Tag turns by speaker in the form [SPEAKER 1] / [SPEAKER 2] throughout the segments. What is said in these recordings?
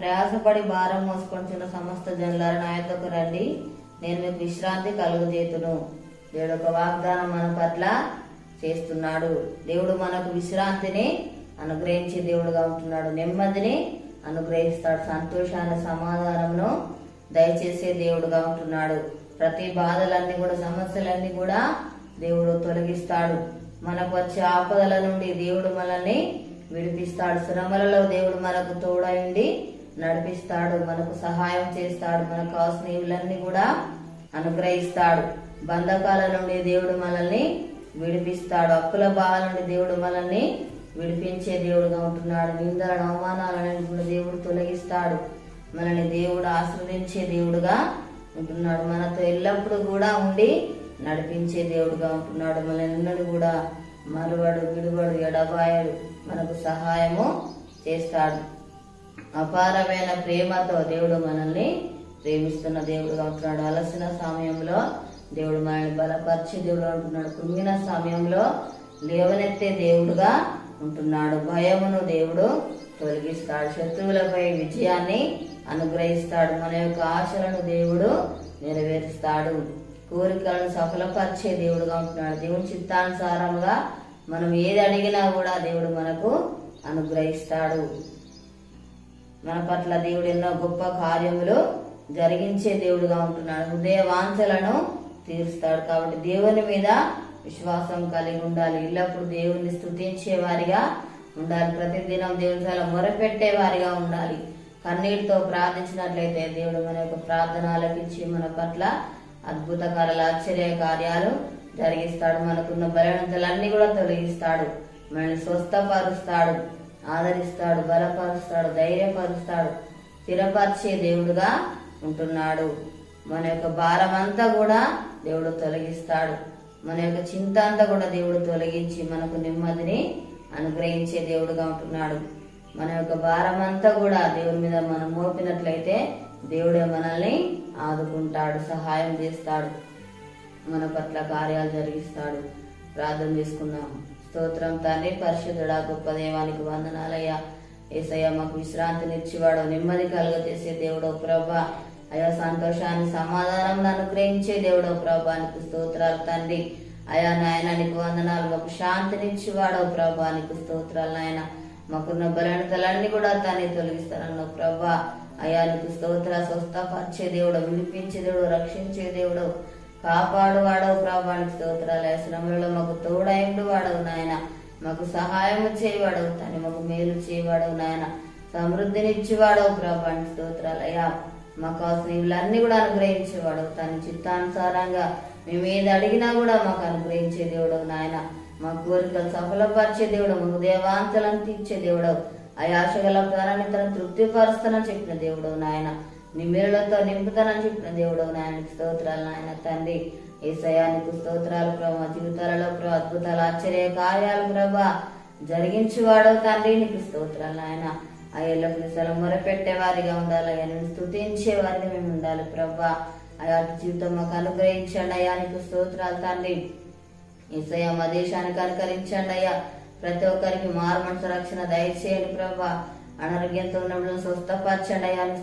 [SPEAKER 1] ప్రయాసపడి భారం మోసుకొంటున్న సమస్త జనులారు నా యొద్దకు రండి. నేను మీకు విశ్రాంతి కలుగజేతును. దేవుడు ఒక వాగ్దానం మన పట్ల చేస్తున్నాడు. దేవుడు మనకు విశ్రాంతిని అనుగ్రహించే దేవుడుగా ఉంటున్నాడు. నెమ్మదిని అనుగ్రహిస్తాడు. సంతోషాన్ని సమాధానమును దయచేసే దేవుడుగా ఉంటున్నాడు. ప్రతి బాధలన్నీ కూడా సమస్యలన్నీ కూడా దేవుడు తొలగిస్తాడు. మనకు వచ్చే ఆపదల నుండి దేవుడు మనల్ని విడిపిస్తాడు. శ్రమలలో దేవుడు మనకు తోడైండి నడిపిస్తాడు మనకు సహాయం చేస్తాడు మనకు కావాల్సిన కూడా అనుగ్రహిస్తాడు. బంధకాల నుండి దేవుడు మనల్ని విడిపిస్తాడు. అప్పుల బాధల నుండి దేవుడు మనల్ని విడిపించే దేవుడుగా ఉంటున్నాడు. నిందల అవమానాలను కూడా దేవుడు తొలగిస్తాడు. మనల్ని దేవుడు ఆశ్రదించే దేవుడుగా ఉంటున్నాడు. మనతో ఎల్లప్పుడూ కూడా ఉండి నడిపించే దేవుడుగా ఉంటున్నాడు. మనల్ని కూడా మరువడు విడువడు ఎడబాయడు. మనకు సహాయము చేస్తాడు. అపారమైన ప్రేమతో దేవుడు మనల్ని ప్రేమిస్తున్న దేవుడుగా ఉంటున్నాడు అలసిన సమయంలో దేవుడు మనల్ని బలపరిచే దేవుడు ఉంటున్నాడు కృంగిన సమయంలో లేవనెత్తే దేవుడుగా ఉంటున్నాడు. భయమును దేవుడు తొలగిస్తాడు. శత్రువులపై విజయాన్ని అనుగ్రహిస్తాడు. మన యొక్క ఆశలను దేవుడు నెరవేరుస్తాడు. కోరికలను సఫలపరిచే దేవుడుగా ఉంటున్నాడు. దేవుని చిత్తానుసారంగా మనం ఏది అడిగినా కూడా దేవుడు మనకు అనుగ్రహిస్తాడు. మన పట్ల దేవుడు ఎన్నో గొప్ప కార్యములు జరిగించే దేవుడుగా ఉంటున్నాడు. హృదయ వాంఛలను తీరుస్తాడు కాబట్టి దేవుని మీద విశ్వాసం కలిగి ఉండాలి. ఎల్లప్పుడు దేవుణ్ణి స్తుతించే వారిగా ఉండాలి. ప్రతిదినం దేవుని చాలా మొరపెట్టే వారిగా ఉండాలి. కన్నీటితో ప్రార్థించినట్లయితే దేవుడు మన యొక్క ప్రార్థన ఆలకించి మన పట్ల అద్భుతకరాల ఆశ్చర్య కార్యాలు జరిగిస్తాడు. మనకున్న బలహీనతలన్నీ కూడా తొలగిస్తాడు. మనల్ని స్వస్థపరుస్తాడు. ఆదరిస్తాడు బలపరుస్తాడు ధైర్యపరుస్తాడు స్థిరపరిచే దేవుడుగా ఉంటున్నాడు. మన యొక్క భారమంతా కూడా దేవుడు తొలగిస్తాడు. మన యొక్క చింత అంతా కూడా దేవుడు తొలగించి మనకు నెమ్మదిని అనుగ్రహించే దేవుడుగా ఉంటున్నాడు. మన యొక్క భారం అంతా కూడా దేవుని మీద మనం మోపినట్లయితే దేవుడే మనల్ని ఆదుకుంటాడు సహాయం చేస్తాడు మన పట్ల కార్యాలు జరిగిస్తాడు. ప్రార్థన చేసుకున్నాము స్తోత్రం. తండ్రి పరిశుద్ధుడా గొప్ప దేవానికి వందనాలయ్యా. ఏసయ్య మాకు విశ్రాంతినిచ్చేవాడు నెమ్మది కలుగజేసే దేవుడో ప్రభా. అయా సంతోషాన్ని సమాధానం అనుగ్రహించే దేవుడో ప్రభానికి స్తోత్రాలు తండ్రి. అయా నాయన నీకు వందనాలు. మాకు శాంతినిచ్చేవాడో ప్రభానికి స్తోత్రాలు నాయన. మాకున్న బలహీనతలన్నీ కూడా తానే తొలగిస్తానన్న ప్రభా. అయా నీకు స్తోత్ర స్వస్థపరిచే దేవుడు విడిపించే దేవుడు రక్షించే దేవుడు కాపాడు వాడవు ప్రభానికి స్తోత్రాలు శ్రమలలో మాకు తోడైండు వాడవు నాయన. మాకు సహాయం చేయవాడవు తను మాకు మేలు చేయవాడవు నాయన. సమృద్ధినిచ్చేవాడవు ప్రభానికి స్తోత్రాలు. అయ్యా మాకు కావాల్సిన ఇవులన్నీ కూడా అనుగ్రహించేవాడవు. తన చిత్తానుసారంగా మేము ఏది అడిగినా కూడా మాకు అనుగ్రహించే దేవుడు నాయన. మా కోరికలు సఫలపరిచే దేవుడు మాకు దేవాంతలను తీర్చే దేవుడు ఆ ఆశగల ప్రాణాన్ని తన తృప్తిపరుస్తానని చెప్పిన దేవుడు నాయన. నిమిరులతో నింపుతానని చెప్పిన దేవుడు నాయనకి స్తోత్రాలు నాయన తండ్రి. ఏసయానికి స్తోత్రాలు ప్రభా. జీవితాలలో ప్రభు అద్భుతాలు ఆశ్చర్య కార్యాలు ప్రభా. జరిగించువాడవు తండ్రి నీకు స్తోత్రాలు నాయన. ఆ ఎల్లప్పుడు స్థలం మొరపెట్టేవారిగా ఉండాలి. అయ్యా నేను స్థుతించేవారిగా మేము ఉండాలి ప్రభా. అయా జీవితం మాకు అనుగ్రహించండి అయ్యా నీకు స్తోత్రాలు తండ్రి. ఈసయ మా దేశానికి అనుకరించండి అయ్యా. ప్రతి ఒక్కరికి మారు మనసు రక్షణ దయచేయండి ప్రభా. అనారోగ్యంతో ఉన్నప్పుడు స్వస్థపరచండి అయ్యా నీ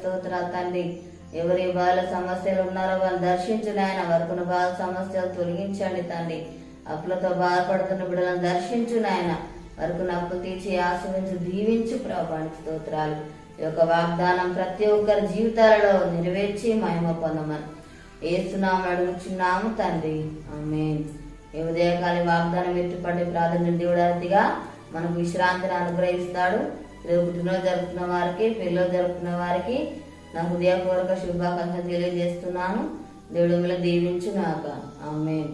[SPEAKER 1] తండ్రి. ఎవరి బాల సమస్యలు ఉన్నారో వాళ్ళు దర్శించండి ఆయన. వరకున్న బాల సమస్యలు తొలగించండి తండ్రి. అప్పులతో బాధపడుతున్న బిడ్డలను దర్శించు నాయన వరకు అప్పు తీర్చి ఆశ్రయించు దీవించు ప్రభానికి స్తోత్రాలు. ఈ యొక్క వాగ్దానం ప్రతి ఒక్కరి జీవితాలలో నెరవేర్చి మహిమ పొందమని. ఏస్తున్నాము అడుగుచున్నాము తండ్రి. ఆమె ఈ ఉదయకాలి వాగ్దానం ఎత్తుపడి ప్రార్థన దేవుడాదిగా మనకు విశ్రాంతిని అనుగ్రహిస్తాడు. రేపు పుట్టినరోజు జరుపుకున్న వారికి పిల్లలు జరుపుకున్న వారికి నా హృదయపూర్వక శుభాకాంక్షలు తెలియజేస్తున్నాను. దేవుడు మిమ్మల్ని దీవించు నాక ఆమె